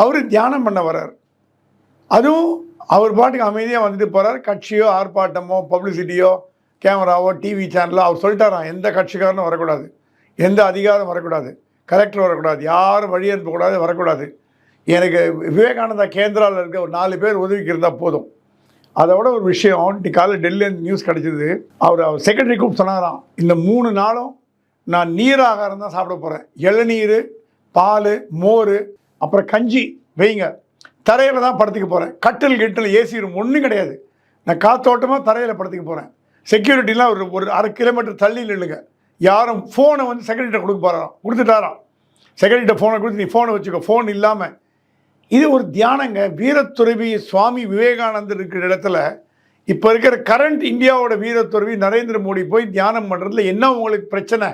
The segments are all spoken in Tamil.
அவர் தியானம் பண்ண வர்றார். அதுவும் அவர் பாட்டுக்கு அமைதியாக வந்துட்டு போகிறார் கட்சியோ ஆர்ப்பாட்டமோ பப்ளிசிட்டியோ கேமராவோ டிவி சேனலோ அவர் சொல்லிட்டாராம் எந்த கட்சிக்காரனும் வரக்கூடாது. எந்த அதிகாரம் வரக்கூடாது. கலெக்டர் வரக்கூடாது. யாரும் வழி அனுப்பக்கூடாது வரக்கூடாது. எனக்கு விவேகானந்தா கேந்திராவில் இருக்க ஒரு நாலு பேர் உதவிக்கு இருந்தால் போதும். அதோட ஒரு விஷயம் இன்னைக்கு காலையில் டெல்லியிலேருந்து நியூஸ் கிடச்சிது. அவர் அவர் செக்ரட்டரி கூப்பிட்டு சொன்னாராம் இந்த மூணு நாளும் நான் நீர் ஆகாரம் தான் சாப்பிட போகிறேன் இளநீர் பால் மோர் அப்புறம் கஞ்சி வைங்க. தரையில் தான் படுத்துக்க போகிறேன் கட்டில் கிட்டில் ஏசி ரூம் ஒன்றும் கிடையாது. நான் காத்தோட்டமாக தரையில் படுத்துக்க போகிறேன் செக்யூரிட்டிலாம் ஒரு ஒரு அரை கிலோமீட்டர் தள்ளி நில்லுங்க. யாரும் ஃபோனை வந்து செக்ரட்டரிட்ட கொடுக்க போகிறாராம் கொடுத்துட்டாராம் செக்ரட்டரிட்ட ஃபோனை கொடுத்து நீ ஃபோனை வச்சுக்கோ ஃபோன் இல்லாமல் இது ஒரு தியானங்க. வீரத்துறவி சுவாமி விவேகானந்தர் இருக்கிற இடத்துல இப்போ இருக்கிற கரண்ட் இந்தியாவோட வீரத்துறவி நரேந்திர மோடி போய் தியானம் பண்ணுறதுல என்ன உங்களுக்கு பிரச்சனை?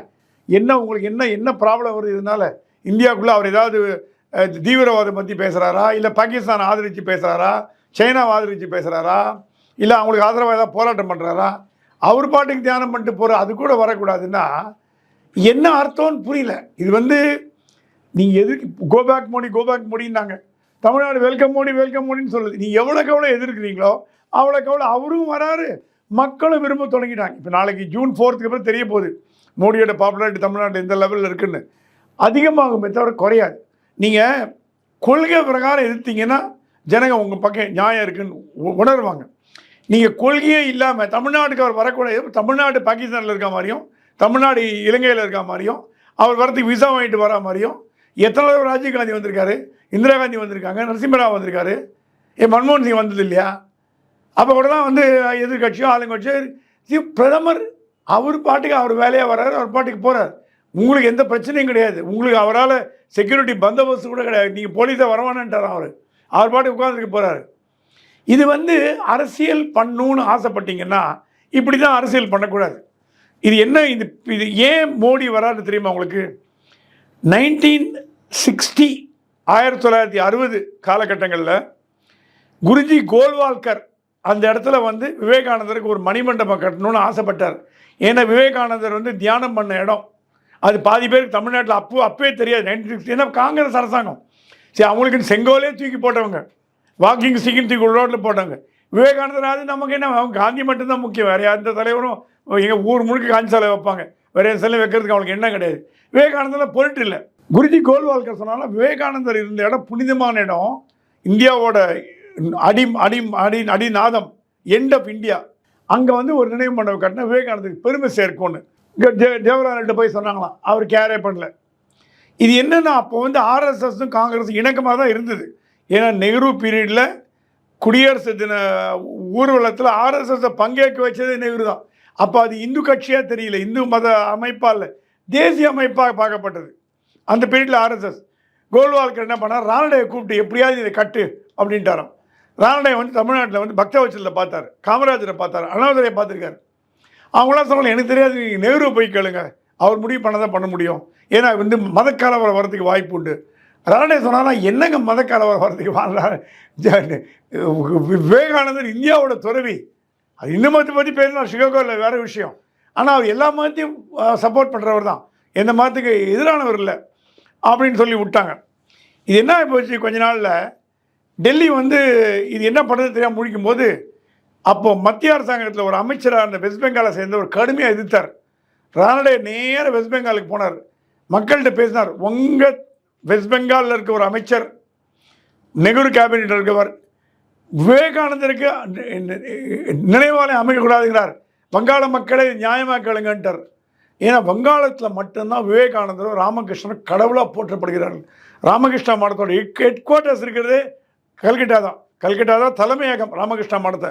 என்ன உங்களுக்கு என்ன என்ன ப்ராப்ளம் வருது இதனால்? இந்தியாவுக்குள்ளே அவர் ஏதாவது தீவிரவாதம் பற்றி பேசுகிறாரா இல்லை பாகிஸ்தான் ஆதரித்து பேசுகிறாரா சைனாவை ஆதரித்து பேசுகிறாரா இல்லை அவங்களுக்கு ஆதரவாக ஏதாவது போராட்டம் பண்ணுறாரா அவர் பாட்டுக்கு தியானம் பண்ணிட்டு போகிற அது கூட வரக்கூடாதுன்னா என்ன அர்த்தம்னு புரியல. இது வந்து நீங்கள் எதிர்க்கு go back Modi go back மோடின்னாங்க. Tamil Nadu welcome Modi welcome மோடின்னு சொல்லுது. நீ எவ்வளோக்கு எவ்வளோ எதிர்க்கிறீங்களோ அவ்வளோக்கு எவ்வளோ அவரும் வராரு. மக்களும் விரும்ப தொடங்கிட்டாங்க. இப்போ நாளைக்கு ஜூன் ஃபோர்த்துக்கு அப்புறம் தெரிய போகுது. மோடியோட பாப்புலாரிட்டி தமிழ்நாட்டில் எந்த லெவலில் இருக்குன்னு. அதிகமாகுமே தவிர குறையாது. நீங்கள் கொள்கை பிரகாரம் எதிர்த்தீங்கன்னா ஜனங்க உங்கள் பக்கம் நியாயம் இருக்குன்னு உணர்வாங்க உணருவாங்க. நீங்கள் கொள்கையே இல்லாமல் தமிழ்நாட்டுக்கு அவர் வரக்கூடாது. தமிழ்நாடு பாகிஸ்தானில் இருக்க மாதிரியும் தமிழ்நாடு இலங்கையில் இருக்க மாதிரியும் அவர் வரத்துக்கு விசா வாங்கிட்டு வர மாதிரியும் எத்தனை தடவை ராஜீவ் காந்தி வந்திருக்காரு இந்திரா காந்தி வந்திருக்காங்க நரசிம்மராவ் வந்திருக்காரு. ஏன் மன்மோகன் சிங் வந்தது இல்லையா அப்போ கூட தான் வந்து எதிர்கட்சியோ ஆளுங்கட்சியோ பிரதமர் அவர் பாட்டுக்கு அவர் வேலையாக வர்றாரு அவர் பாட்டுக்கு போகிறார் உங்களுக்கு எந்த பிரச்சனையும் கிடையாது. உங்களுக்கு அவரால் செக்யூரிட்டி பந்தோபஸ்து கூட கிடையாது. நீங்கள் போலீஸை வரவானன்ட்டார் அவர். அவர் பாட்டு உட்காந்துருக்க போகிறாரு இது வந்து அரசியல் பண்ணுன்னு ஆசைப்பட்டீங்கன்னா இப்படி தான் அரசியல் பண்ணக்கூடாது. இது என்ன இது இது ஏன் மோடி வராது தெரியுமா உங்களுக்கு? நைன்டீன் சிக்ஸ்டி ஆயிரத்தி தொள்ளாயிரத்தி அறுபது காலகட்டங்களில் குருஜி கோல்வால்கர் அந்த இடத்துல வந்து விவேகானந்தருக்கு ஒரு மணிமண்டபம் கட்டணும்னு ஆசைப்பட்டார். ஏன்னா விவேகானந்தர் வந்து தியானம் பண்ண இடம். அது பாதி பேருக்கு தமிழ்நாட்டில் அப்போ அப்பவே தெரியாது. நைன்டி சிக்ஸ்டி ஏன்னா காங்கிரஸ் அரசாங்கம். சரி அவங்களுக்கு செங்கோலே தூக்கி போட்டவங்க. வாக்கிங் ஸ்டிக்கிங் தூக்கி ரோட்டில் போட்டவங்க. விவேகானந்தர் நமக்கு என்ன அவங்க காந்தி மட்டும்தான் முக்கியம். வேறு எந்த தலைவரும் எங்கள் ஊர் முழுக்க காந்தி சிலை வைப்பாங்க. வேறு எந்த சிலை வைக்கிறதுக்கு அவங்களுக்கு என்ன கிடையாது. விவேகானந்தரில் பொருட்டு இல்லை. குருஜி கோல்வால்கர் சொன்னாலும் விவேகானந்தர் இருந்த இடம் புனிதமான இடம். இந்தியாவோட அடி அடி அடி அடிநாதம் எண்ட் ஆஃப் இந்தியா அங்கே வந்து ஒரு நினைவு மண்டபம் கட்டின விவேகானந்தருக்கு பெருமை சேர்க்கும்னு. ஜெ ஜவஹர்லால்கிட்ட போய் சொன்னாங்களாம். அவர் கேரே பண்ணல. இது என்னென்னா அப்போ வந்து ஆர்எஸ்எஸும் காங்கிரஸும் இணக்கமாக தான் இருந்தது. ஏன்னா நெஹ்ரு பீரியடில் குடியரசு தின ஊர்வலத்தில் ஆர்எஸ்எஸை பங்கேற்க வச்சதே நெஹ்ரு தான். அப்போ அது இந்து கட்சியாக தெரியல. இந்து மத அமைப்பாக இல்லை தேசிய அமைப்பாக பார்க்கப்பட்டது. அந்த பீரியடில் ஆர்எஸ்எஸ். கோல்வால்கர் என்ன பண்ணார்? ராணடையை கூப்பிட்டு எப்படியாவது இதை கட்டு அப்படின்ட்டாராம். ராணடை வந்து தமிழ்நாட்டில் வந்து பக்தவச்சலில் பார்த்தார். காமராஜரை பார்த்தார். அண்ணாதுரையை பார்த்துருக்காரு. அவங்களாம் சொல்லலாம் எனக்கு தெரியாது நீங்கள் நெஹ்ரு போய் கேளுங்க. அவர் முடிவு பண்ண தான் பண்ண முடியும். ஏன்னா வந்து மதக்கலவரம் வரதுக்கு வாய்ப்பு உண்டு. ராணே சொன்னாலும் என்னங்க மதக்கலவரம் வரதுக்கு வாழ்றாரு விவேகானந்தர் இந்தியாவோட துறவி. அது இன்னும் மதத்தை பற்றி பேசினா இல்லை வேறு விஷயம். ஆனால் அவர் எல்லா மதத்தையும் சப்போர்ட் பண்ணுறவர் தான். எந்த மதத்துக்கு எதிரானவர் இல்லை. அப்படின்னு சொல்லி விட்டாங்க. இது என்ன போச்சு கொஞ்ச நாளில்? டெல்லி வந்து இது என்ன பண்ணுறது தெரியாமல் முடிக்கும்போது அப்போ மத்திய அரசாங்கத்தில் ஒரு அமைச்சராக அந்த வெஸ்ட் பெங்காலை சேர்ந்த ஒரு கடுமையாக எதிர்த்தார். ராணடே நேராக வெஸ்ட் பெங்காலுக்கு போனார். மக்கள்கிட்ட பேசினார். உங்கள் வெஸ்ட் பெங்காலில் இருக்க ஒரு அமைச்சர் நெஹ்ரு கேபினெட் இருக்கவர் விவேகானந்தருக்கு நினைவாலயம் அமைக்கக்கூடாதுங்கிறார். வங்காள மக்களை நியாயமாக கேளுங்கன்ட்டார் ஏன்னா வங்காளத்தில் மட்டும்தான் விவேகானந்தரும் ராமகிருஷ்ணரும் கடவுளாக போற்றப்படுகிறார்கள். ராமகிருஷ்ணா மடத்தோட ஹெட் குவார்ட்டர்ஸ் இருக்கிறது கல்கட்டா தான் கல்கட்டா தான் தலைமையகம் ராமகிருஷ்ணா மடத்தை.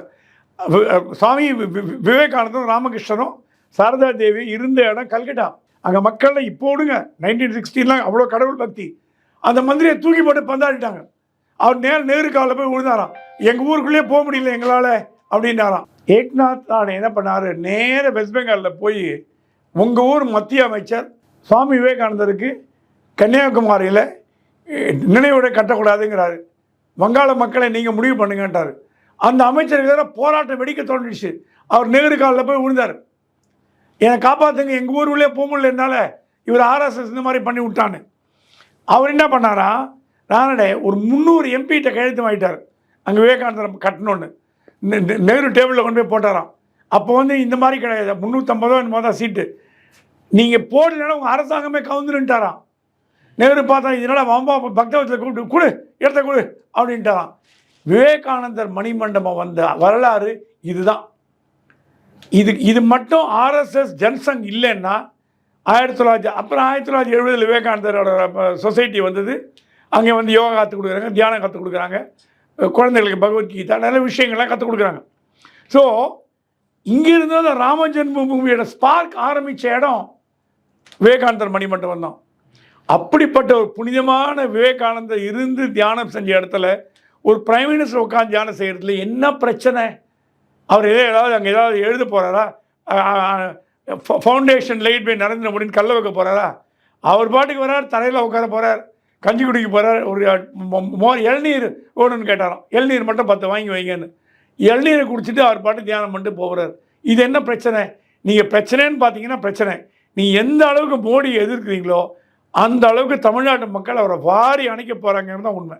சுவாமி வி- விவேகானந்தரும் ராமகிருஷ்ணனும் சாரதா தேவி இருந்த இடம் கல்கட்டா. அங்கே மக்களில் இப்போ விடுங்க நைன்டீன் சிக்ஸ்டீன்லாம் அவ்வளோ கடவுள் பக்தி. அந்த மந்திரியை தூக்கி போட்டு பந்தாடிட்டாங்க. அவர் நேர் நேரு காலில் போய் விழுந்தாராம். எங்கள் ஊருக்குள்ளேயே போக முடியல எங்களால் அப்படின்னாராம் ஏக்நாத் ராணே என்ன பண்ணார்? நேர வெஸ்ட் பெங்காலில் போய் உங்கள் ஊர் மத்திய அமைச்சர் சுவாமி விவேகானந்தருக்கு கன்னியாகுமரியில் அஹ், நினைவுடை கட்டக்கூடாதுங்கிறாரு. வங்காள மக்களை நீங்கள் முடிவு பண்ணுங்கன்றார் அந்த அமைச்சருக்கு எதிராக போராட்டம் வெடிக்க தோன்றிடுச்சு அவர் நேரு காலில் போய் விழுந்தார். என்னை காப்பாற்றுங்க எங்கள் ஊருக்குள்ளே போக முடியல என்னால். இவர் ஆர்எஸ்எஸ் இந்த மாதிரி பண்ணி விட்டான்னு. அவர் என்ன பண்ணாரா? நானடே ஒரு முந்நூறு எம்பிகிட்ட கையெழுத்து வாங்கிட்டார். அங்கே விவேகானந்தர் கட்டணுன்னு நெ- நெ- நேரு டேபிளில் கொண்டு போய் போட்டாராம். அப்போ வந்து இந்த மாதிரி கிடையாது. முந்நூற்றம்பதோ என்னமோ தான் சீட்டு. நீங்கள் போடலைன்னா உங்கள் அரசாங்கமே கவுந்துருன்ட்டாராம். நேரு பார்த்தா இதனால் வம்பா பக்தவத்தில் கூப்பிட்டு கொடு இடத்த கொடு அப்படின்ட்டாராம். விவேகானந்தர் மணிமண்டபம் வந்த வரலாறு இதுதான். இது இது மட்டும் ஆர்எஸ்எஸ் ஜன்சங் இல்லைன்னா ஆயிரத்தி தொள்ளாயிரத்தி அப்புறம் ஆயிரத்தி தொள்ளாயிரத்தி எழுபதில் விவேகானந்தரோட சொசைட்டி வந்தது. அங்கே வந்து யோகா கற்றுக் கொடுக்குறாங்க தியானம் கற்றுக் கொடுக்குறாங்க. குழந்தைகளுக்கு பகவத்கீதா நிறைய விஷயங்கள்லாம் கற்றுக் கொடுக்குறாங்க. ஸோ இங்கிருந்து அந்த ராம ஜென்மபூமியோட ஸ்பார்க் ஆரம்பித்த இடம் விவேகானந்தர் மணிமண்டபம் தான். அப்படிப்பட்ட ஒரு புனிதமான விவேகானந்தர் இருந்து தியானம் செஞ்ச இடத்துல ஒரு பிரைம் மினிஸ்டர் உட்காந்து தியானம் செய்கிறதுல என்ன பிரச்சனை? அவர் எதோ ஏதாவது அங்கே ஏதாவது எழுத போகிறாரா ஃபவுண்டேஷன் லைட் போய் நரேந்திர மோடின்னு கல்ல வைக்க போகிறாரா அவர் பாட்டுக்கு வரார் தரையில் உட்கார போகிறார் கஞ்சி குடிக்க போகிறார் ஒரு மோ- மோர் இளநீர் வேணும்னு கேட்டாராம். இளநீர் மட்டும் பத்து வாங்கி வைங்கன்னு. இளநீரை குடிச்சிட்டு அவர் பாட்டு தியானம் பண்ணிட்டு போகிறார் இது என்ன பிரச்சனை? நீங்கள் பிரச்சனைன்னு பார்த்தீங்கன்னா பிரச்சனை. நீ எந்த அளவுக்கு மோடியை எதிர்க்கிறீங்களோ அந்த அளவுக்கு தமிழ்நாட்டு மக்கள் அவரை வாரி அணைக்க போகிறாங்கன்னு தான் உண்மை.